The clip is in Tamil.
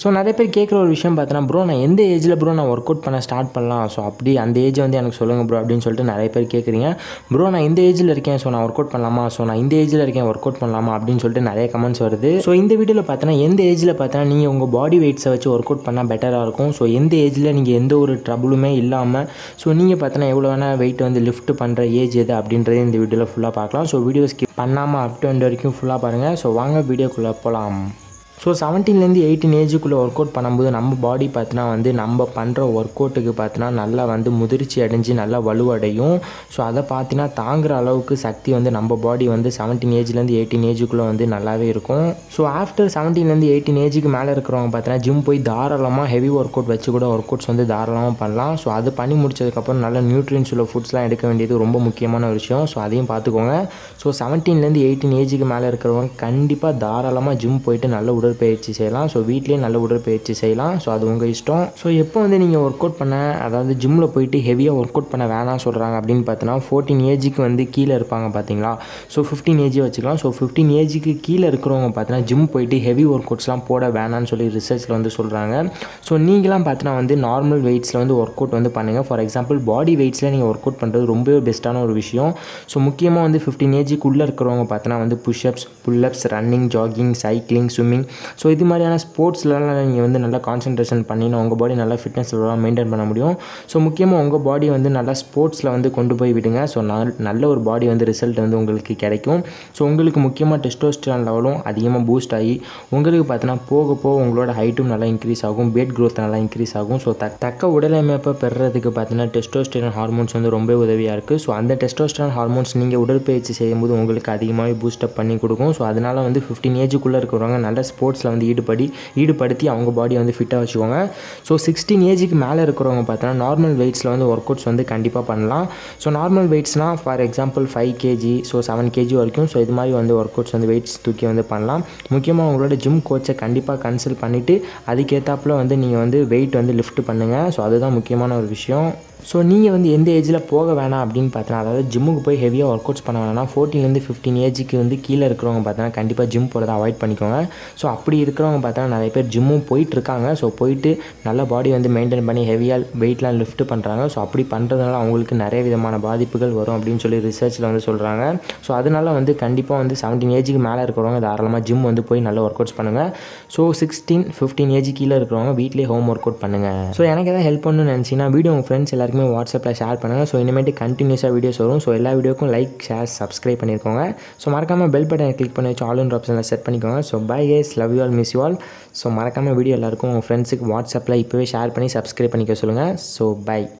ஸோ நிறைய பேர் கேட்குற ஒரு விஷயம் பார்த்தோன்னா ப்ரோ நான் எந்த ஏஜில் ப்ரோ நான் ஒர்க் அவுட் பண்ண ஸ்டார்ட் பண்ணலாம்? ஸோ அப்படி அந்த ஏஜ் வந்து எனக்கு சொல்லுங்கள் ப்ரோ அப்படின்னு சொல்லிட்டு நிறைய பேர் கேட்குறீங்க. ப்ரோ நான் இந்த ஏஜில் இருக்கேன் ஸோ நான் ஒர்க் அவுட் பண்ணலாமா? ஸோ நான் இந்த ஏஜில் இருக்கேன் ஒர்க் அவுட் பண்ணலாமா? அப்படின்னு சொல்லிட்டு நிறைய கமெண்ட்ஸ் வருது. ஸோ இந்த வீடியோவில் பார்த்தீங்கன்னா எந்த ஏஜில் பார்த்தீங்கன்னா நீங்கள் உங்கள் பாடி வெயிட்ஸை வச்சு ஒர்க் அவுட் பண்ணால் பெட்டராக இருக்கும்? ஸோ எந்த ஏஜில் நீங்கள் எந்த ஒரு ட்ரபுளுமே இல்லாமல் ஸோ நீங்கள் பார்த்தீங்கன்னா எவ்வளோ வேணால் வெயிட் வந்து லிஃப்ட் பண்ணுற ஏஜ் எது அப்படின்றதே இந்த வீடியோவில் ஃபுல்லாக பார்க்கலாம். ஸோ வீடியோ ஸ்கிப் பண்ணாமல் அப் டு வரைக்கும் ஃபுல்லாக பாருங்கள் ஸோ வாங்க வீடியோக்குள்ளே போகலாம் ஸோ செவன்டீன்லேருந்து எயிட்டீன் ஏஜுக்குள்ளே ஒர்க் அவுட் பண்ணும்போது நம்ம பாடி பார்த்தினா வந்து நம்ம பண்ணுற ஒர்க் அவுட்டுக்கு பார்த்தினா நல்லா வந்து முதிர்ச்சி அடைஞ்சு நல்லா வலுவடையும். ஸோ அதை பார்த்தினா தாங்குற அளவுக்கு சக்தி வந்து நம்ம பாடி வந்து செவன்டீன் ஏஜ்லேருந்து எயிட்டீன் ஏஜுக்குள்ளே வந்து நல்லாவே இருக்கும். ஸோ ஆஃப்டர் செவன்டீன்லேருந்து எயிட்டீன் ஏஜுக்கு மேலே இருக்கிறவங்க பார்த்தினா ஜிம் போய் தாராளமாக ஹெவி ஒர்க் அவுட் வச்சு கூட ஒர்க் அவுட்ஸ் வந்து தாராளமாக பண்ணலாம். ஸோ அது பண்ணி முடிச்சதுக்கப்புறம் நல்ல நியூட்ரியன்ஸ் உள்ள ஃபுட்ஸ்லாம் எடுக்க வேண்டியது ரொம்ப முக்கியமான ஒரு விஷயம். ஸோ அதையும் பார்த்துக்கோங்க ஸோ செவன்டீன்லேருந்து எயிட்டீன் ஏஜுக்கு மேலே இருக்கிறவங்க கண்டிப்பாக தாராளமாக ஜிம் போயிட்டு நல்ல உடற்பயிற்சி செய்யலாம். ஸோ வீட்லேயே நல்ல உடற்பயிற்சி செய்யலாம். ஸோ அது உங்கள் இஷ்டம். ஸோ எப்போ வந்து நீங்கள் ஒர்க் அவுட் பண்ண அதாவது ஜிம்மில் போயிட்டு ஹெவியாக ஒர்க் அவுட் பண்ண வேணாம் சொல்கிறாங்க அப்படின்னு பார்த்தோன்னா ஃபோர்டீன் ஏஜுக்கு வந்து கீழே இருப்பாங்க பார்த்தீங்களா? ஸோ ஃபிஃப்டீன் ஏஜ் வச்சுக்கலாம். ஸோ ஃபிஃப்டீன் ஏஜுக்கு கீழே இருக்கிறவங்க பார்த்தீங்கன்னா ஜிம் போயிட்டு ஹெவி ஒர்க் அவுட்ஸ்லாம் போட வேணாம்னு சொல்லி ரிசர்ச்சில் வந்து சொல்கிறாங்க ஸோ நீங்களாம் பார்த்தீங்கன்னா வந்து நார்மல் வெயிட்ஸில் வந்து ஒர்க் அவுட் வந்து பண்ணுங்கள் ஃபார் எக்ஸாம்பிள் பாடி வெயிட்ஸில் நீங்கள் ஒர்க் அவுட் பண்ணுறது ரொம்பவே பெஸ்ட்டான ஒரு விஷயம். ஸோ முக்கியமாக வந்து ஃபிஃப்டீன் ஏஜுக்குள்ளே இருக்கிறவங்க பார்த்தோன்னா வந்து pushups pullups running jogging cycling swimming so இது மாதிரியான ஸ்போர்ட்ஸ்லாம் நீங்கள் வந்து நல்லா கான்சன்ட்ரேஷன் பண்ணினா உங்கள் பாடி நல்லா ஃபிட்னஸ் மெயின்டைன் பண்ண முடியும். ஸோ முக்கியமாக உங்கள் பாடி வந்து நல்லா ஸ்போர்ட்ஸில் வந்து கொண்டு போய் விடுங்க. ஸோ நல்ல ஒரு பாடி வந்து ரிசல்ட் வந்து உங்களுக்கு கிடைக்கும். ஸோ உங்களுக்கு முக்கியமாக டெஸ்டோஸ்டான் லெவலும் அதிகமாக பூஸ்ட் ஆகி உங்களுக்கு பார்த்தீங்கன்னா போக போக உங்களோட ஹைட்டும் நல்லா இன்க்ரீஸ் ஆகும் பேட் க்ரோத் நல்லா இன்க்ரீஸ் ஆகும். ஸோ தக் தக்க உடலமைப்பை பெறுறதுக்கு பார்த்தீங்கன்னா டெஸ்டோஸ்டிரான் ஹார்மோன்ஸ் வந்து ரொம்ப உதவியாக இருக்குது ஸோ அந்த டெஸ்டோஸ்டிரான் ஹார்மோன்ஸ் நீங்கள் உடற்பயிற்சி செய்யும்போது உங்களுக்கு அதிகமாகவே பூஸ்டப் பண்ணி கொடுக்கும். ஸோ அதனால் வந்து ஃபிஃப்டீன் ஏஜுக்குள்ளே இருக்கிறவங்க நல்ல ஸ்போர்ட்ஸில் வந்து ஈடுபடி ஈடுபடுத்தி அவங்க பாடியை வந்து ஃபிட்டாக வச்சுக்கோங்க. ஸோ சிக்ஸ்டீன் ஏஜுக்கு மேலே இருக்கிறவங்க பார்த்தோன்னா நார்மல் வெயிட்ஸில் வந்து ஒர்க் அவுட்ஸ் வந்து கண்டிப்பாக பண்ணலாம். So normal வெயிட்ஸ்னால் for example five KG so seven KG வரைக்கும் ஸோ இது மாதிரி வந்து ஒர்க் அவுட்ஸ் வந்து வெயிட்ஸ் தூக்கி வந்து பண்ணலாம். முக்கியமாக உங்களோட ஜிம் கோச்சை கண்டிப்பாக கன்சல்ட் பண்ணிவிட்டு அதுக்கேற்றாப்புல வந்து நீங்கள் வந்து வெயிட் வந்து லிஃப்ட் பண்ணுங்கள் ஸோ அதுதான் முக்கியமான ஒரு விஷயம். ஸோ நீங்கள் வந்து எந்த ஏஜில் போக வேணாம் அப்படின்னு பார்த்தீங்கன்னா அதாவது ஜிம்முக்கு போய் ஹெவியாக ஒர்க் அவுட்ஸ் பண்ண வேணாம் ஃபோர்டீன்லேருந்து ஃபிஃப்டீன் ஏஜுக்கு வந்து கீழே இருக்கிறவங்க பார்த்தோன்னா கண்டிப்பாக ஜிம் போகிறத அவாய்ட் பண்ணிக்கோங்க. ஸோ அப்படி இருக்கிறவங்க பார்த்தோன்னா நிறைய பேர் ஜிம்மும் போயிட்டு இருக்காங்க ஸோ போயிட்டு நல்ல பாடி வந்து மெயின்டைன் பண்ணி ஹெவியாக வெயிட்லாம் லிஃப்ட் பண்ணுறாங்க ஸோ அப்படி பண்ணுறதுனால அவங்களுக்கு நிறைய விதமான பாதிப்புகள் வரும் அப்படின்னு சொல்லி ரிசர்ச்சில் வந்து சொல்கிறாங்க ஸோ அதனால் வந்து கண்டிப்பாக வந்து செவன்டீன் ஏஜுக்கு மேலே இருக்கிறவங்க தாராளமாக ஜிம் வந்து போய் நல்ல ஒர்க் அவுட்ஸ் பண்ணுங்கள் ஸோ சிக்ஸ்டீன் ஃபிஃப்டீன் ஏஜ் கீழே இருக்கிறவங்க வீட்லேயே ஹோம் ஒர்க் அவுட் பண்ணுங்கள் ஸோ எனக்கு எதாவது ஹெல்ப் பண்ணணும்னு நினச்சிங்கன்னா வீடியோ உங்கள் ஃப்ரெண்ட்ஸ் எல்லாருக்குமே வாட்ஸ்அப்பில் ஷேர் பண்ணுங்கள் ஸோ இனிமேட்டு கண்டினியூஸாக வீடியோஸ் வரும். ஸோ எல்லா வீடியோக்கும் லைக் ஷேர் சப்ஸ்கிரைப் பண்ணியிருக்கோங்க ஸோ மறக்காமல் பெல் பட்டனை கிளிக் பண்ணி வச்சு ஆல் இன் ஆப்ஷனில் செட் பண்ணிக்கோங்க. So bye guys love you all miss you all so மறக்காமல் வீடியோ எல்லாருக்கும் உங்கள் ஃப்ரெண்ட்ஸுக்கு வாட்ஸ்அப்பில் இப்போவே ஷேர் பண்ணி சப்ஸ்கிரைப் பண்ணிக்க சொல்லுங்கள் ஸோ பை